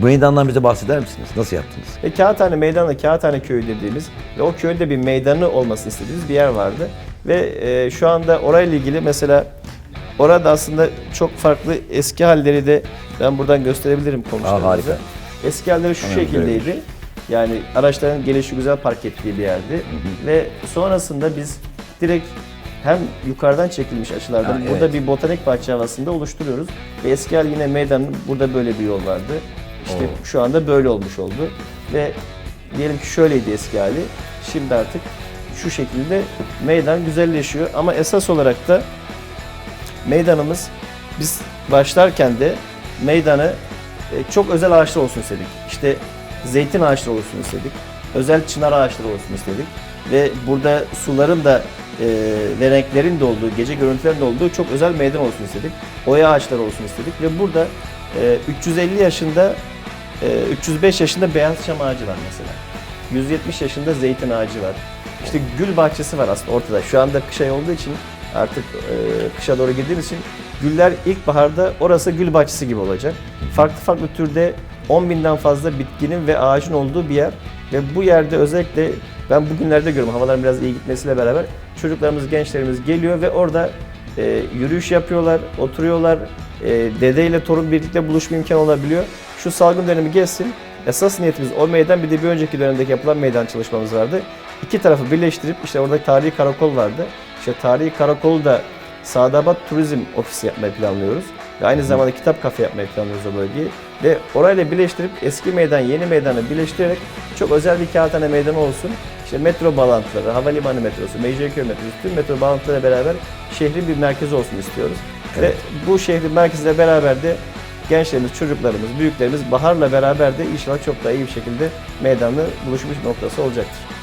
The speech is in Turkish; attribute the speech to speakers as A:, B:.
A: Bu meydandan bize bahseder misiniz? Nasıl yaptınız?
B: Ve Kağıthane Meydanı, Kağıthane Köyü dediğimiz ve o köyde bir meydanı olmasını istediğimiz bir yer vardı. Ve e, şu anda orayla ilgili mesela orada aslında çok farklı eski halleri de ben buradan gösterebilirim komşularımıza.
A: harika.
B: Eski halleri şu
A: Hemen
B: şekildeydi. Yani araçların gelişi güzel park ettiği bir yerdi. Ve sonrasında biz direkt hem yukarıdan çekilmiş açılardan
A: Ha,
B: burada
A: evet.
B: bir botanik bahçe havasında oluşturuyoruz. Ve eski hal yine meydanın burada böyle bir yol vardı. İşte
A: Oo.
B: şu anda böyle olmuş oldu. Ve diyelim ki şöyleydi eski hali. Şimdi artık şu şekilde meydan güzelleşiyor. Ama esas olarak da meydanımız biz başlarken de meydanı e, çok özel ağaçlar olsun istedik. İşte zeytin ağaçları olsun istedik. Özel çınar ağaçları olsun istedik. Ve burada suların da e, ve renklerin de olduğu, gece görüntülerin de olduğu çok özel meydan olsun istedik. Oya ağaçları olsun istedik. Ve burada e, 350 yaşında, e, 305 yaşında beyaz çam ağacı var mesela. 170 yaşında zeytin ağacı var. İşte gül bahçesi var aslında ortada. Şu anda kış ayı olduğu için artık e, kışa doğru girdiğimiz için güller ilkbaharda orası gül bahçesi gibi olacak. Farklı farklı türde 10 binden fazla bitkinin ve ağacın olduğu bir yer. Ve bu yerde özellikle ben bugünlerde görüyorum havaların biraz iyi gitmesiyle beraber çocuklarımız, gençlerimiz geliyor ve orada e, yürüyüş yapıyorlar, oturuyorlar. E, dede ile torun birlikte buluşma imkanı olabiliyor. Şu salgın dönemi geçsin. Esas niyetimiz o meydan bir de bir önceki dönemdeki yapılan meydan çalışmamız vardı. İki tarafı birleştirip işte orada tarihi karakol vardı. İşte tarihi karakolu da Sadabat Turizm Ofisi yapmayı planlıyoruz. Ve aynı zamanda kitap kafe yapmayı planlıyoruz o bölgeyi. Ve orayla birleştirip eski meydan, yeni meydanı birleştirerek çok özel bir kağıthane meydanı olsun. İşte metro bağlantıları, havalimanı metrosu, Mecidiyeköy metrosu, tüm metro bağlantılarıyla beraber şehrin bir merkezi olsun istiyoruz.
A: Evet.
B: Ve bu şehrin merkeziyle beraber de gençlerimiz, çocuklarımız, büyüklerimiz baharla beraber de inşallah çok daha iyi bir şekilde meydanlı buluşmuş noktası olacaktır.